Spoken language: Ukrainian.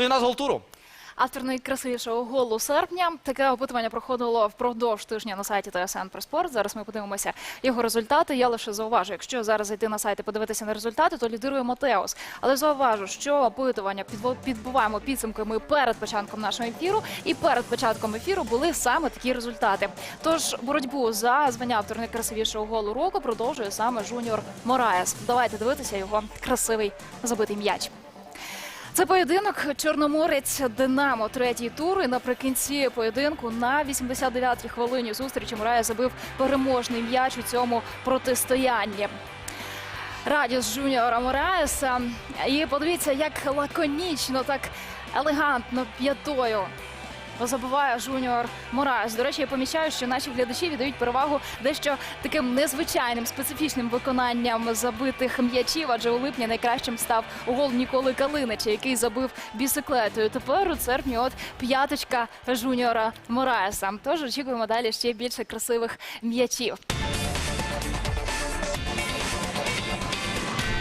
Ну і нас гол-туру. Автор найкрасивішого голу серпня. Таке опитування проходило впродовж тижня на сайті ТСН Проспорт. Зараз ми подивимося його результати. Я лише зауважу, якщо зараз зайти на сайт і подивитися на результати, то лідирує Матеос. Але зауважу, що опитування підбуваємо підсумки ми перед початком нашого ефіру, і перед початком ефіру були саме такі результати. Тож боротьбу за звання автор найкрасивішого голу року продовжує саме Жуніор Мораєс. Давайте дивитися його красивий забитий м'яч. Це поєдинок Чорноморець Динамо третій тур. І наприкінці поєдинку на 89-й хвилині зустрічі Мурая забив переможний м'яч у цьому протистоянні. Радіс Жуніора Мораєса. І подивіться, як лаконічно, так елегантно п'ятою забиває Жуніор Мораєс. До речі, я помічаю, що наші глядачі віддають перевагу дещо таким незвичайним специфічним виконанням забитих м'ячів. Адже у липні найкращим став гол Ніколи Калинича, який забив бісиклетою. Тепер у серпні от п'яточка Жуніора Мораєса. Тож очікуємо далі ще більше красивих м'ячів.